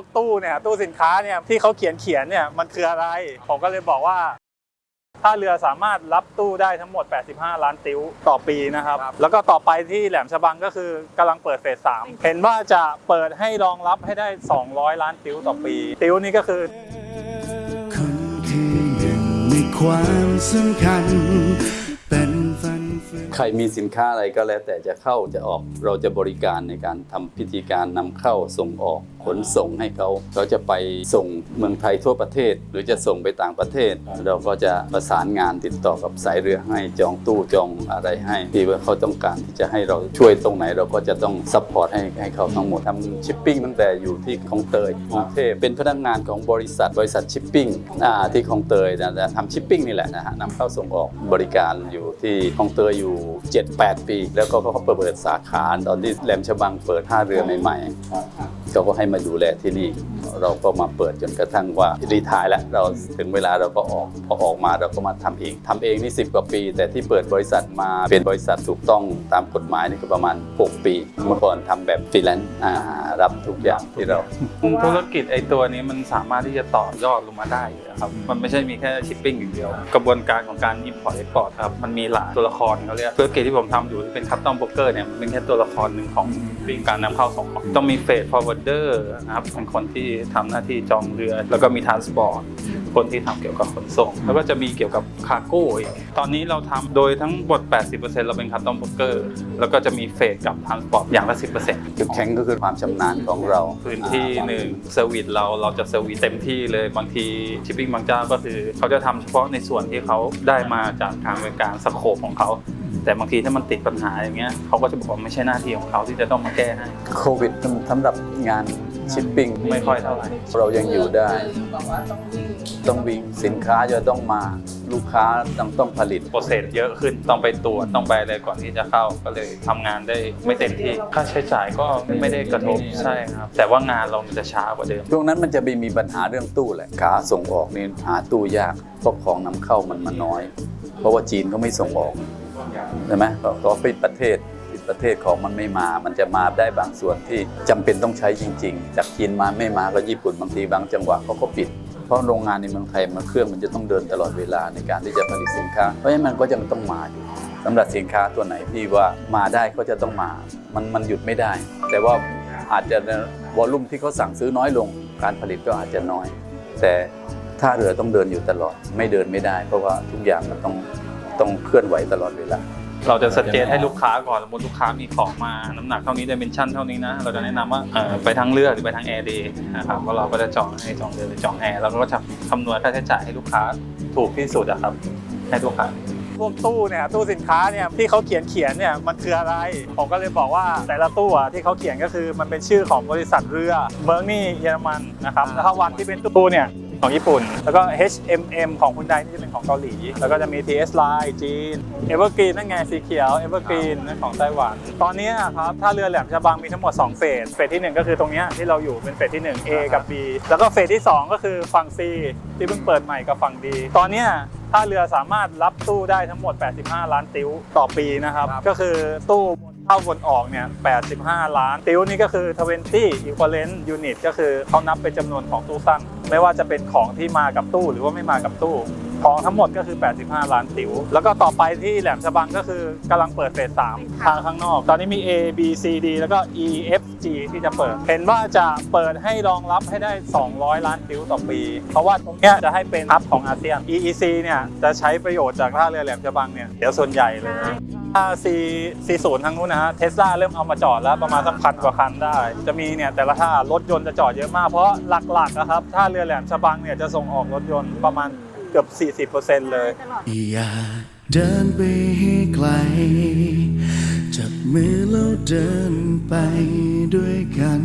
วกตู้เนี่ยตู้สินค้าเนี่ยที่เขาเขียนเขียนเนี่ยมันคืออะไร ผมก็เลยบอกว่าท่าเรือสามารถรับตู้ได้ทั้งหมด 85 ล้านติ้วต่อปีนะครับ แล้วก็ต่อไปที่แหลมฉบังก็คือกำลังเปิดเฟสสามเห็นว่าจะเปิดให้รองรับให้ได้ 200 ล้านติ้วต่อปี ติ้วนี่ก็คือคนคือหนึ่งในความสำคัญ รมีสินค้าอะไรก็แล้ว แต่จะเข้าจะออกเราจะบริการในการทำพิธีการนำเข้าส่งออกขนส่งให้เขาเขาจะไปส่งเมืองไทยทั่วประเทศ หรือจะส่งไปต่างประเทศ เราก็จะประสานงานติดต่อกับสายเรือให้จองตู้จองอะไรให้ที่ว่าเขาต้องการที่จะให้เราช่วยตรงไหนเราก็จะต้องซัพพอร์ตให้ให้เขาทั้งหมดทำชิปปิ้งตั้งแต่อยู่ที่คลองเตยกรุงเทพเป็นพนักงานของบริษัทบริษัทชิปปิ้งที่คลองเตยนะทำชิปปิ้งนี่แหละนะฮะนำเข้าส่งออกบริการอยู่ที่คลองเตยอยู่7-8 ปี แล้วก็เขาเปิดสาขา ตอนที่แหลมฉบังเปิดท่าเรือใหม่ๆเขาก็ให้มาดูแลที่นี่ เราก็มาเปิดจนกระทั่งว่ารีทายแล้วเราถึงเวลาเราก็ออกพอออกมาเราก็มาทำเองทำเองนี่10กว่าปี แต่ที่เปิดบริษัทมาเป็นบริษัทถูกต้องตามกฎหมายนี่ก็ประมาณ 6 ปี เมื่อก่อนทำแบบฟรีแลนซ์อ่า รับทุกอย่างที่เรา ธุรกิจไอตัวนี้มันสามารถที่จะต่อยอดลงมาได้อยู่แล้วครับมันไม่ใช่มีแค่ชิปปิ้งอย่างเดียว กระบวนการของการ import export ครับมันมีหลายตัวละครเขาเรียกธุรกิจที่ผมทำอยู่ที่เป็นคัสตอมโบรกเกอร์เนี่ยมันเป็นแค่ตัวละครหนึ่งของการนำเข้าส่งออกต้องมีเฟดฟอร์เวิร์เดอร์นะครับเป็นคนที่ทำหน้าที่จองเรือ แล้วก็มีทรานสปอร์ต คนที่ทำเกี่ยวกับขนส่ง แล้วก็จะมีเกี่ยวกับคาร์โก้อีกตอนนี้เราทำโดยทั้งหมด 80%เราเป็นคัสตอมโบรกเกอร์แล้วก็จะมีเฟดกับทรานสปอร์ตอย่างละ 10%จุดแข็งก็คือความชำนาญของเรา พื้นที่หนึ่งเซอร์วิสเราเราจะเซอร์วิสเต็มที่เลยบางทีชิปปิ้งบางเจ้าก็คือ เขาจะทำเฉพาะในส่วนที่เขาได้มาจากทางบริการสโคปของเขาแต่บางทีถ้ามันติดปัญหาอย่างเงี้ยเขาก็จะบอกว่าไม่ใช่หน้าที่ของเขาที่จะต้องมาแก้ให้โควิดสำหรับงาน ชิปปิ้งไม่ค่อยเท่าไหร่เรายังอยู่ได้ ต้องวิ่งสินค้าจะต้องมาลูกค้าต้องต้องผลิตโปรเซสเยอะขึ้นต้องไปตรวจต้องไปอะไรก่อนที่จะเข้าก็เลยทำงานได้ไม่เต็มที่ค่าใช้จ่ายก็ไม่ได้กระทบใช่ครับ แต่ว่างานเรามันจะช้ากว่าเดิมช่วงนั้นมันจะมีมีปัญหาเรื่องตู้แหละขาส่งออกนี่หาตู้ยากเพราะของนำเข้ามันมาน้อย เพราะว่าจีนก็ไม่ส่งออกใช่ไหมเขาเขาปิดประเทศ ปิดประเทศของมันไม่มา มันจะมาได้บางส่วนที่จำเป็นต้องใช้จริง ๆ จากจีนมาไม่มาก็ญี่ปุ่นบางทีบางจังหวะเขาก็ปิด เพราะโรงงานในเมืองไทยมันเครื่องมันจะต้องเดินตลอดเวลาในการที่จะผลิตสินค้า เพราะฉะนั้นมันก็ยังต้องมาอยู่สำหรับสินค้าตัวไหนที่ว่ามาได้ก็จะต้องมา มันมันหยุดไม่ได้ แต่ว่าอาจจะวอลลุ่มที่เขาสั่งซื้อน้อยลง การผลิตก็อาจจะน้อย แต่ท่าเรือต้องเดินอยู่ตลอด ไม่เดินไม่ได้ เพราะว่าทุกอย่างมันต้องต้องเคลื่อนไหวตลอดเวลา เราจะสเจตให้ลูกค้าก่อนสมมติลูกค้ามีของมาน้ำหนักเท่านี้ดิเมนชั่นเท่านี้นะ เราจะแนะนำว่าเอ่อไปทางเรือหรือไปทางแอร์เดีนะครับเพราะเราก็จะจองให้จองเรือหรือจองแอร์แล้วก็จะคำนวณค่าใช้จ่ายให้ลูกค้าถูกที่สุดอะครับ ให้ลูกค้า พวกตู้เนี่ยตู้สินค้าเนี่ยที่เขาเขียนเขียนเนี่ยมันคืออะไร ผมก็เลยบอกว่าแต่ละตู้อะที่เขาเขียนก็คือมันเป็นชื่อของบริษัทเรือเมอร์นี่เยอรมันนะครับแล้วถ้าวันที่เป็นตู้เนี่ย ของญี่ปุ่น แล้วก็ HMM ของคุณไดนี่จะเป็นของเกาหลี แล้วก็จะมี TS Line จีน Evergreen นั่นไงสีเขียว Evergreen นั่นของไต้หวัน ตอนนี้ครับถ้าเรือแหลมฉบังมีทั้งหมด 2 เฟส เฟสทีหนึ่1 ก็คือตรงเนี้ยที่เราอยู่เป็นเฟสที่ 1 A กับ B แล้วก็เฟสที่ 2 ก็คือฝั่ง C ที่เพิ่งเปิดใหม่กับฝั่ง D ตอนเนี้ยท่าเรือสามารถรับตู้ได้ทั้งหมด 85 ล้านติ้วต่อปีนะครับ ก็คือตู้ เข้าวนออกเนี่ย 85 ล้าน ติ้วนี่ก็คือ 20 equivalent unit ก็คือเขานับเป็นจำนวนของตู้สั้นไม่ว่าจะเป็นของที่มากับตู้หรือว่าไม่มากับตู้ ของทั้งหมดก็คือ 85 ล้านติ้ว แล้วก็ต่อไปที่แหลมฉบังก็คือกำลังเปิดเฟส3ทางข้างนอก ตอนนี้มี A B C D แล้วก็ E F G ที่จะเปิด เห็นว่าจะเปิดให้รองรับให้ได้ 200 ล้านติ้วต่อปี เพราะว่าตรงเนี้ยจะให้เป็นฮับของอาเซียน EEC เนี่ยจะใช้ประโยชน์จากท่าเรือแหลมฉบังเนี่ยเดี๋ยวส่วนใหญ่เลย ถ้า C C0 ทางนู้นนะฮะเทสลาเริ่มเอามาจอดแล้วประมาณสักพันกว่าคันได้ จะมีเนี่ยแต่ละท่ารถยนต์จะจอดเยอะมากเพราะหลักๆนะครับท่าเรือแหลมฉบังเนี่ยจะส่งออกรถยนต์ประมาณเกือบ 40%เลยอย่าเดินไปให้ไกล จับมือแล้วเดินไปด้วยกัน